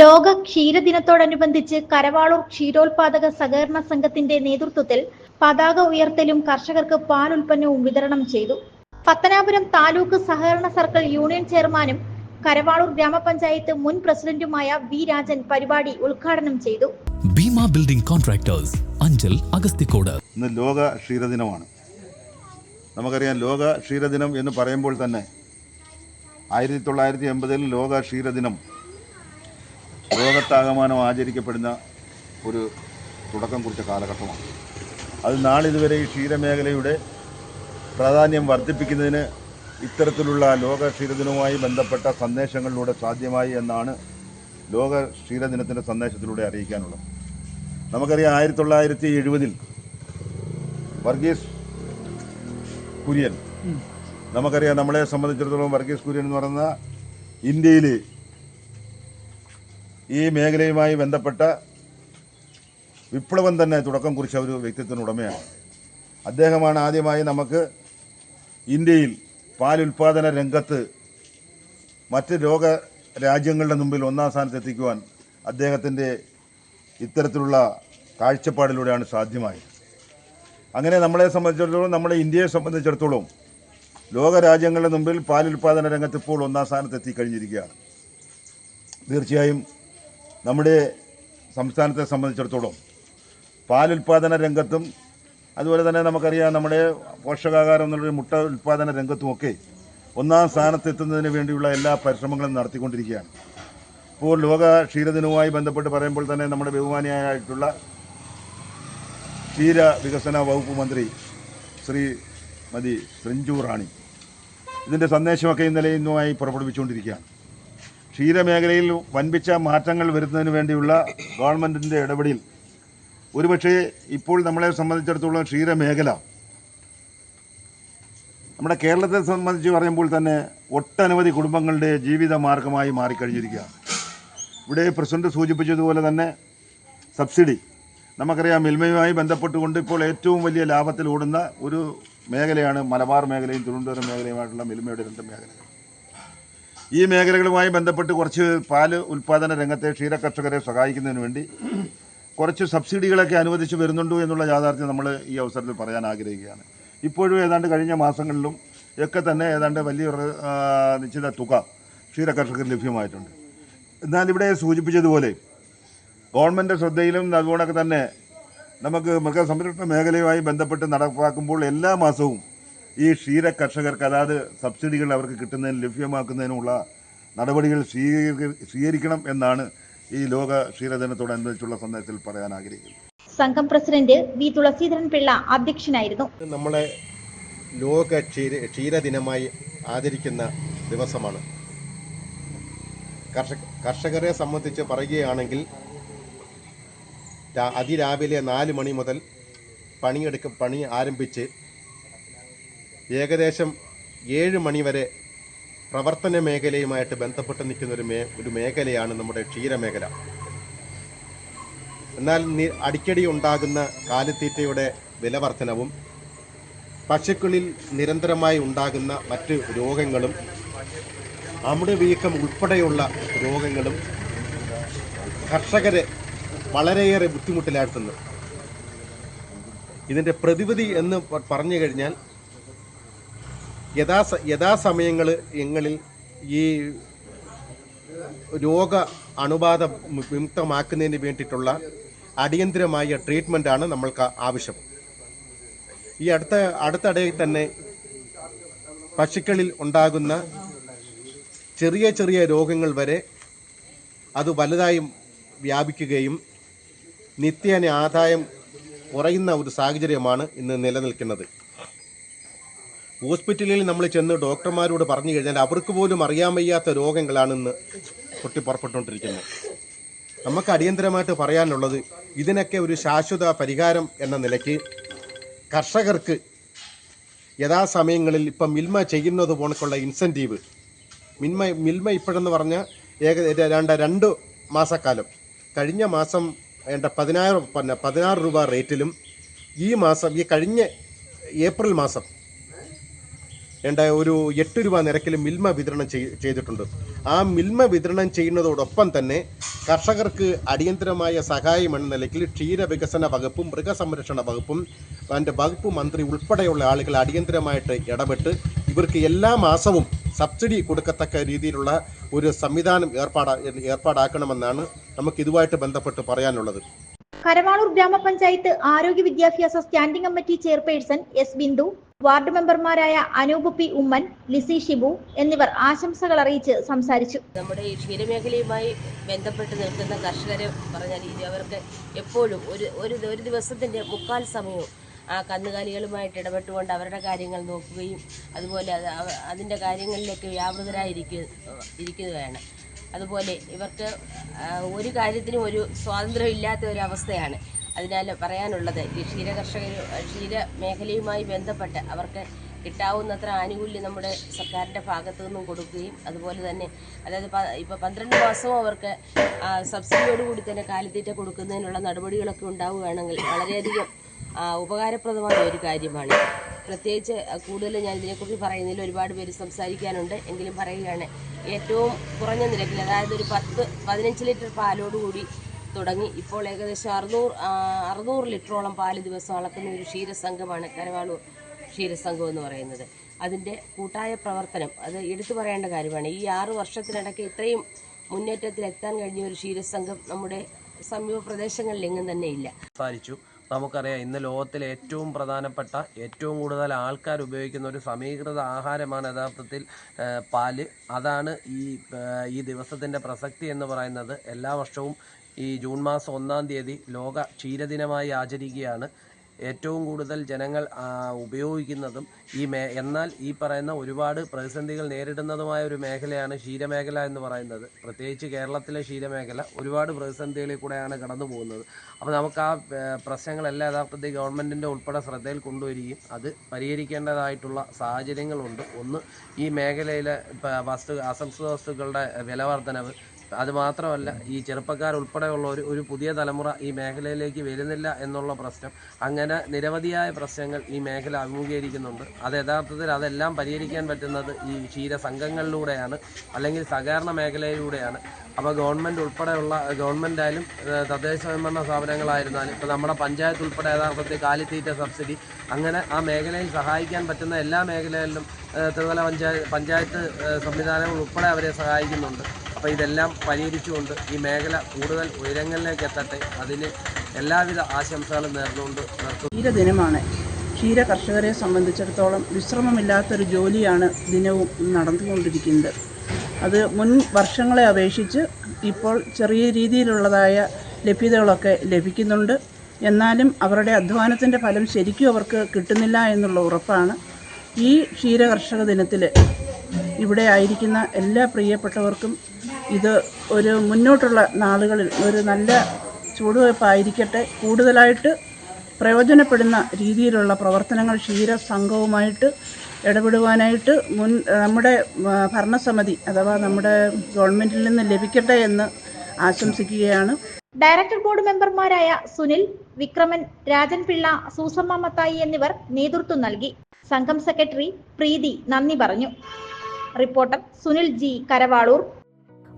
ലോക ക്ഷീരദിനത്തോടനുബന്ധിച്ച് കരവാളൂർ ക്ഷീരോത്പാദക സഹകരണ സംഘത്തിന്റെ നേതൃത്വത്തിൽ പതാക ഉയർത്തലും കർഷകർക്ക് പാൽ ഉൽപ്പന്നവും വിതരണം ചെയ്തു. പത്തനാപുരം താലൂക്ക് സഹകരണ സർക്കിൾ യൂണിയൻ ചെയർമാനും കരവാളൂർ ഗ്രാമപഞ്ചായത്ത് മുൻ പ്രസിഡന്റുമായ വി രാജൻ പരിപാടി ഉദ്ഘാടനം ചെയ്തു. Bhima building contractors Anchal Agasthikode. ഇന്ന് ലോക ക്ഷീരദിനമാണ്. നമുക്കറിയാം ലോക ക്ഷീരദിനം എന്ന് പറയുമ്പോൾ തന്നെ ആയിരത്തി തൊള്ളായിരത്തി എൺപതിൽ ലോക ക്ഷീരദിനം ലോകത്താകമാനം ആചരിക്കപ്പെടുന്ന ഒരു തുടക്കം കുറിച്ച കാലഘട്ടമാണ്. അത് നാളിതുവരെ ഈ ക്ഷീരമേഖലയുടെ പ്രാധാന്യം വർദ്ധിപ്പിക്കുന്നതിന് ഇത്തരത്തിലുള്ള ലോക ക്ഷീരദിനവുമായി ബന്ധപ്പെട്ട സന്ദേശങ്ങളിലൂടെ സാധ്യമായി എന്നാണ് ലോക ക്ഷീരദിനത്തിന്റെ സന്ദേശത്തിലൂടെ അറിയിക്കാനുള്ളത്. നമുക്കറിയാം ആയിരത്തി തൊള്ളായിരത്തി എഴുപതിൽ വർഗീസ് കുര്യൻ നമുക്കറിയാം നമ്മളെ സംബന്ധിച്ചിടത്തോളം വർഗീസ് കുര്യൻ എന്ന് പറയുന്ന ഇന്ത്യയിൽ ഈ മേഖലയുമായി ബന്ധപ്പെട്ട വിപ്ലവം തന്നെ തുടക്കം കുറിച്ച ഒരു വ്യക്തിത്വത്തിന് ഉടമയാണ്. അദ്ദേഹമാണ് ആദ്യമായി നമുക്ക് ഇന്ത്യയിൽ പാൽ ഉൽപാദന രംഗത്ത് മറ്റ് ലോക രാജ്യങ്ങളുടെ മുമ്പിൽ ഒന്നാം സ്ഥാനത്ത് എത്തിക്കുവാൻ അദ്ദേഹത്തിന്റെ ഇത്തരത്തിലുള്ള കാഴ്ചപ്പാടിലൂടെയാണ് സാധ്യമായത്. അങ്ങനെ നമ്മളെ സംബന്ധിച്ചിടത്തോളം നമ്മളെ ഇന്ത്യയെ സംബന്ധിച്ചിടത്തോളം ലോക രാജ്യങ്ങളുടെ മുമ്പിൽ പാൽ ഉൽപാദന രംഗത്ത് ഇപ്പോൾ ഒന്നാം സ്ഥാനത്ത് എത്തിക്കഴിഞ്ഞിരിക്കുകയാണ് തീർച്ചയായും നമ്മുടെ സംസ്ഥാനത്തെ സംബന്ധിച്ചിടത്തോളം പാലുൽപാദന രംഗത്തും അതുപോലെ തന്നെ നമുക്കറിയാം നമ്മുടെ പോഷകാഹാരം എന്നുള്ള മുട്ട ഉൽപാദന രംഗത്തുമൊക്കെ ഒന്നാം സ്ഥാനത്ത് എത്തുന്നതിന് വേണ്ടിയുള്ള എല്ലാ പരിശ്രമങ്ങളും നടത്തിക്കൊണ്ടിരിക്കുകയാണ്. ഇപ്പോൾ ലോക ക്ഷീരദിനവുമായി ബന്ധപ്പെട്ട് പറയുമ്പോൾ തന്നെ നമ്മുടെ ബഹുമാനിയായിട്ടുള്ള ക്ഷീര വികസന വകുപ്പ് മന്ത്രി ശ്രീ മതി ശ്രിഞ്ചു റാണി ഇതിന്റെ സന്ദേശമൊക്കെ ഇന്നലെ ഇന്നുമായി പുറപ്പെടുവിച്ചുകൊണ്ടിരിക്കുകയാണ്. ക്ഷീരമേഖലയിൽ വൻപിച്ച മാറ്റങ്ങൾ വരുന്നതിന് വേണ്ടിയുള്ള ഗവൺമെന്റിന്റെ ഇടപെടൽ. ഒരുപക്ഷേ ഇപ്പോൾ നമ്മളെ സംബന്ധിച്ചിടത്തോളം ക്ഷീരമേഖല നമ്മുടെ കേരളത്തെ സംബന്ധിച്ച് പറയുമ്പോൾ തന്നെ ഒട്ടനവധി കുടുംബങ്ങളുടെ ജീവിത മാർഗമായി മാറിക്കഴിഞ്ഞിരിക്കുകയാണ്. ഇവിടെ പ്രസിഡന്റ് സൂചിപ്പിച്ചതുപോലെ തന്നെ സബ്സിഡി. നമുക്കറിയാം മിൽമയുമായി ബന്ധപ്പെട്ടുകൊണ്ട് ഇപ്പോൾ ഏറ്റവും വലിയ ലാഭത്തിൽ ഓടുന്ന ഒരു മേഖലയാണ് മലബാർ മേഖലയും തിരുവനന്തപുരം മേഖലയുമായിട്ടുള്ള മിൽമയുടെ രണ്ട് മേഖലകൾ. ഈ മേഖലകളുമായി ബന്ധപ്പെട്ട് കുറച്ച് പാൽ ഉൽപ്പാദന രംഗത്തെ ക്ഷീര കർഷകരെ സഹായിക്കുന്നതിന് വേണ്ടി കുറച്ച് സബ്സിഡികളൊക്കെ അനുവദിച്ച് വരുന്നുണ്ടോ എന്നുള്ള യാഥാർത്ഥ്യം നമ്മൾ ഈ അവസരത്തിൽ പറയാൻ ആഗ്രഹിക്കുകയാണ്. ഇപ്പോഴും ഏതാണ്ട് കഴിഞ്ഞ മാസങ്ങളിലും ഒക്കെ തന്നെ ഏതാണ്ട് വലിയൊരു നിശ്ചിത തുക ക്ഷീര കർഷകർ ലഭ്യമായിട്ടുണ്ട്. എന്നാൽ ഇവിടെ സൂചിപ്പിച്ചതുപോലെ ഗവൺമെന്റ് ശ്രദ്ധയിലും അതുകൊണ്ടൊക്കെ തന്നെ നമുക്ക് മൃഗസംരക്ഷണ മേഖലയുമായി ബന്ധപ്പെട്ട് നടപ്പാക്കുമ്പോൾ എല്ലാ മാസവും ഈ ക്ഷീര കർഷകർക്ക് അതാത് സബ്സിഡികൾ അവർക്ക് കിട്ടുന്നതിന് ലഭ്യമാക്കുന്നതിനുള്ള നടപടികൾ സ്വീകരി സ്വീകരിക്കണം എന്നാണ് ഈ ലോക ക്ഷീരദിനത്തോടനുബന്ധിച്ചുള്ള സന്ദേശത്തിൽ പറയാൻ ആഗ്രഹിക്കുന്നത്. സംഘം പ്രസിഡന്റ് വി തുളസീധരൻ പിള്ള അധ്യക്ഷനായിരുന്നു. നമ്മളെ ലോക ക്ഷീര ക്ഷീരദിനമായി ആചരിക്കുന്ന ദിവസമാണ്. കർഷക കർഷകരെ സംബന്ധിച്ച് പറയുകയാണെങ്കിൽ അതിരാവിലെ നാല് മണി മുതൽ പണിയെടുക്ക പണി ആരംഭിച്ച് ഏകദേശം ഏഴ് മണിവരെ പ്രവർത്തന മേഖലയുമായിട്ട് ബന്ധപ്പെട്ട് നിൽക്കുന്ന ഒരു മേ ഒരു മേഖലയാണ് നമ്മുടെ ക്ഷീരമേഖല. എന്നാൽ അടിക്കടി ഉണ്ടാകുന്ന കാലിത്തീറ്റയുടെ വിലവർധനവും പശുക്കളിൽ നിരന്തരമായി ഉണ്ടാകുന്ന മറ്റ് രോഗങ്ങളും അമിതവീക്കം ഉൾപ്പെടെയുള്ള രോഗങ്ങളും കർഷകരെ വളരെയേറെ ബുദ്ധിമുട്ടിലാഴ്ത്തുന്നു. ഇതിന്റെ പ്രതിവിധി എന്ന് പറഞ്ഞു കഴിഞ്ഞാൽ യഥാ യഥാസമയങ്ങൾ എങ്ങളിൽ ഈ രോഗ അണുബാധ വിമുക്തമാക്കുന്നതിന് വേണ്ടിയിട്ടുള്ള അടിയന്തിരമായ ട്രീറ്റ്മെന്റാണ് നമ്മൾക്ക് ആവശ്യം. ഈ അടുത്ത അടുത്തിടയിൽ തന്നെ പശുക്കളിൽ ഉണ്ടാകുന്ന ചെറിയ ചെറിയ രോഗങ്ങൾ വരെ അത് വലുതായും വ്യാപിക്കുകയും നിത്യേന ആദായം കുറയുന്ന ഒരു സാഹചര്യമാണ് ഇന്ന് നിലനിൽക്കുന്നത്. ഹോസ്പിറ്റലിൽ നമ്മൾ ചെന്ന് ഡോക്ടർമാരോട് പറഞ്ഞു കഴിഞ്ഞാൽ അവർക്ക് പോലും അറിയാൻ വയ്യാത്ത രോഗങ്ങളാണ് ഇന്ന് പൊട്ടി പുറപ്പെട്ടുകൊണ്ടിരിക്കുന്നത്. നമുക്ക് അടിയന്തരമായിട്ട് പറയാനുള്ളത് ഇതിനൊക്കെ ഒരു ശാശ്വത പരിഹാരം എന്ന നിലയ്ക്ക് കർഷകർക്ക് യഥാസമയങ്ങളിൽ ഇപ്പം മിൽമ ചെയ്യുന്നത് പോണക്കുള്ള ഇൻസെന്റീവ് മിൽമ മിൽമ ഇപ്പോഴെന്ന് പറഞ്ഞാൽ ഏക രണ്ട് രണ്ട് മാസക്കാലം. കഴിഞ്ഞ മാസം വേണ്ട പതിനായിരം പിന്നെ പതിനാറ് രൂപ റേറ്റിലും ഈ മാസം ഈ കഴിഞ്ഞ ഏപ്രിൽ മാസം ഏണ്ട ഒരു എട്ട് രൂപ നിരക്കിൽ മിൽമ വിതരണം ചെയ്തിട്ടുണ്ട്. ആ മിൽമ വിതരണം ചെയ്യുന്നതോടൊപ്പം തന്നെ കർഷകർക്ക് അടിയന്തരമായ സഹായം എന്ന നിലയ്ക്ക് ക്ഷീരവികസന വകുപ്പും മൃഗസംരക്ഷണ വകുപ്പും അതിന്റെ വകുപ്പ് മന്ത്രി ഉൾപ്പെടെയുള്ള ആളുകൾ അടിയന്തരമായിട്ട് ഇടപെട്ട് ഇവർക്ക് എല്ലാ മാസവും സബ്സിഡി കൊടുക്കത്തക്ക രീതിയിലുള്ള ഒരു സംവിധാനം ഏർപ്പാടാ ഏർപ്പാടാക്കണമെന്നാണ് നമുക്ക് ഇതുമായിട്ട് ബന്ധപ്പെട്ട് പറയാനുള്ളത്. കരവാളൂർ ഗ്രാമപഞ്ചായത്ത് ആരോഗ്യ വിദ്യാഭ്യാസ standing committee chairperson S Bindu ward മെമ്പർമാരായ അനൂപ് പി ഉമ്മൻ ലിസി ഷിബു എന്നിവർ ആശംസകൾ അറിയിച്ച് സംസാരിച്ചു. നമ്മുടെ ഈ ക്ഷീരമേഖലയുമായി ബന്ധപ്പെട്ട് നിൽക്കുന്ന കർഷകരെ പറഞ്ഞാൽ അവർക്ക് എപ്പോഴും ഒരു ഒരു ഒരു ദിവസത്തിന്റെ മുക്കാൽ സമയവും ആ കന്നുകാലികളുമായിട്ട് ഇടപെട്ടുകൊണ്ട് അവരുടെ കാര്യങ്ങൾ നോക്കുകയും അതുപോലെ അതിന്റെ കാര്യങ്ങളിലേക്ക് വ്യാപൃതരായിരിക്കുക ഇരിക്കുകയാണ്. അതുപോലെ ഇവർക്ക് ഒരു കാര്യത്തിനും ഒരു സ്വാതന്ത്ര്യം ഇല്ലാത്ത ഒരു അവസ്ഥയാണ്. അതിനാൽ പറയാനുള്ളത് ഈ ക്ഷീര കർഷകർ ക്ഷീര മേഖലയുമായി ബന്ധപ്പെട്ട് അവർക്ക് കിട്ടാവുന്നത്ര ആനുകൂല്യം നമ്മുടെ സർക്കാരിന്റെ ഭാഗത്തു നിന്നും കൊടുക്കുകയും അതുപോലെ തന്നെ അതായത് ഇപ്പോൾ പന്ത്രണ്ട് മാസവും അവർക്ക് സബ്സിഡിയോടുകൂടി തന്നെ കാലിത്തീറ്റ കൊടുക്കുന്നതിനുള്ള നടപടികളൊക്കെ ഉണ്ടാവുകയാണെങ്കിൽ വളരെയധികം ഉപകാരപ്രദമായ ഒരു കാര്യമാണ്. പ്രത്യേകിച്ച് കൂടുതൽ ഞാൻ ഇതിനെക്കുറിച്ച് പറയുന്നതിൽ ഒരുപാട് പേര് സംസാരിക്കാനുണ്ട്. എങ്കിലും പറയുകയാണ് ഏറ്റവും കുറഞ്ഞ നിരക്കിൽ അതായത് ഒരു പത്ത് പതിനഞ്ച് ലിറ്റർ പാലോടുകൂടി തുടങ്ങി. ഇപ്പോൾ ഏകദേശം അറുന്നൂറ് അറുന്നൂറ് ലിറ്ററോളം പാൽ ദിവസം അളക്കുന്ന ഒരു ക്ഷീരസംഘമാണ് കരവാളൂർ ക്ഷീരസംഘം എന്ന് പറയുന്നത്. അതിന്റെ കൂട്ടായ പ്രവർത്തനം അത് എടുത്തു പറയേണ്ട കാര്യമാണ്. ഈ ആറു വർഷത്തിനിടയ്ക്ക് ഇത്രയും മുന്നേറ്റത്തിലെത്താൻ കഴിഞ്ഞ ഒരു ക്ഷീരസംഘം നമ്മുടെ സമീപ പ്രദേശങ്ങളിൽ എങ്ങും തന്നെ ഇല്ല. സംസാരിച്ചു നമുക്കറിയാം ഇന്ന് ലോകത്തിലെ ഏറ്റവും പ്രധാനപ്പെട്ട ഏറ്റവും കൂടുതൽ ആൾക്കാർ ഉപയോഗിക്കുന്ന ഒരു സമീകൃത ആഹാരമാണ് യഥാർത്ഥത്തിൽ പാൽ. അതാണ് ഈ ഈ ദിവസത്തിന്റെ പ്രസക്തി എന്ന് പറയുന്നത്. എല്ലാ വർഷവും ഈ ജൂൺ മാസം ഒന്നാം തീയതി ലോക ക്ഷീരദിനമായി ആചരിക്കുകയാണ്. ഏറ്റവും കൂടുതൽ ജനങ്ങൾ ഉപയോഗിക്കുന്നതും ഈ മേ എന്നാൽ ഈ പറയുന്ന ഒരുപാട് പ്രതിസന്ധികൾ നേരിടുന്നതുമായ ഒരു മേഖലയാണ് ക്ഷീരമേഖല എന്ന് പറയുന്നത്. പ്രത്യേകിച്ച് കേരളത്തിലെ ക്ഷീരമേഖല ഒരുപാട് പ്രതിസന്ധികളിൽ കൂടെയാണ് കടന്നു പോകുന്നത്. അപ്പോൾ നമുക്ക് ആ പ്രശ്നങ്ങളെല്ലാം യഥാർത്ഥത്തിൽ ഗവൺമെന്റിന്റെ ഉൾപ്പെടെ ശ്രദ്ധയിൽ കൊണ്ടുവരികയും അത് പരിഹരിക്കേണ്ടതായിട്ടുള്ള സാഹചര്യങ്ങളുണ്ട്. ഒന്ന് ഈ മേഖലയിലെ വസ്തു അസംസ്കൃത വസ്തുക്കളുടെ വില വർധനവ് അത് മാത്രമല്ല ഈ ചെറുപ്പക്കാരുൾപ്പെടെയുള്ള ഒരു ഒരു പുതിയ തലമുറ ഈ മേഖലയിലേക്ക് വരുന്നില്ല എന്നുള്ള പ്രശ്നം അങ്ങനെ നിരവധിയായ പ്രശ്നങ്ങൾ ഈ മേഖല അഭിമുഖീകരിക്കുന്നുണ്ട്. അത് യഥാർത്ഥത്തിൽ അതെല്ലാം പരിഹരിക്കാൻ പറ്റുന്നത് ഈ ക്ഷീര സംഘങ്ങളിലൂടെയാണ് അല്ലെങ്കിൽ സഹകരണ മേഖലയിലൂടെയാണ്. അപ്പോൾ ഗവൺമെന്റ് ഉൾപ്പെടെയുള്ള ഗവൺമെന്റായാലും തദ്ദേശ സ്വയംഭരണ സ്ഥാപനങ്ങളായിരുന്നാലും ഇപ്പോൾ നമ്മുടെ പഞ്ചായത്ത് ഉൾപ്പെടെ യഥാർത്ഥത്തിൽ കാലിത്തീറ്റ സബ്സിഡി അങ്ങനെ ആ മേഖലയിൽ സഹായിക്കാൻ പറ്റുന്ന എല്ലാ മേഖലകളിലും ത്രിതല പഞ്ചായത്ത് പഞ്ചായത്ത് സംവിധാനങ്ങൾ ഉൾപ്പെടെ അവരെ സഹായിക്കുന്നുണ്ട്. അപ്പോൾ ഇതെല്ലാം പരിഹരിച്ചുകൊണ്ട് ഈ മേഖല കൂടുതൽ ഉയരങ്ങളിലേക്ക് എത്തട്ടെ. അതിന് എല്ലാവിധ ആശംസകളും നേർന്നുകൊണ്ട് നിർത്തുന്നു. ക്ഷീരദിനമാണ്. ക്ഷീര കർഷകരെ സംബന്ധിച്ചിടത്തോളം വിശ്രമമില്ലാത്തൊരു ജോലിയാണ് ദിനവും നടന്നുകൊണ്ടിരിക്കുന്നത്. അത് മുൻ വർഷങ്ങളെ അപേക്ഷിച്ച് ഇപ്പോൾ ചെറിയ രീതിയിലുള്ളതായ ലഭ്യതകളൊക്കെ ലഭിക്കുന്നുണ്ട്. എന്നാലും അവരുടെ അധ്വാനത്തിന്റെ ഫലം ശരിക്കും അവർക്ക് കിട്ടുന്നില്ല എന്നുള്ള ഉറപ്പാണ്. ഈ ക്ഷീര കർഷക ദിനത്തിൽ ഇവിടെ ആയിരിക്കുന്ന എല്ലാ പ്രിയപ്പെട്ടവർക്കും ഇത് ഒരു മുന്നോട്ടുള്ള നാളുകളിൽ ഒരു നല്ല ചുവടുവയ്പ്പായിരിക്കട്ടെ. കൂടുതലായിട്ട് പ്രയോജനപ്പെടുന്ന രീതിയിലുള്ള പ്രവർത്തനങ്ങൾ ക്ഷീര സംഘവുമായിട്ട് ഇടപെടുവാനായിട്ട് മുൻ നമ്മുടെ ഭരണസമിതി അഥവാ നമ്മുടെ ഗവൺമെന്റിൽ നിന്ന് ലഭിക്കട്ടെ എന്ന് ആശംസിക്കുകയാണ്. ഡയറക്ടർ ബോർഡ് മെമ്പർമാരായ സുനിൽ വിക്രമൻ രാജൻപിള്ള സൂസമ്മ മത്തായി എന്നിവർ നേതൃത്വം നൽകി. സംഘം സെക്രട്ടറി പ്രീതി നന്ദി പറഞ്ഞു. Reporter Sunil G Karavalur.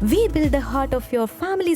we build the heart of your family's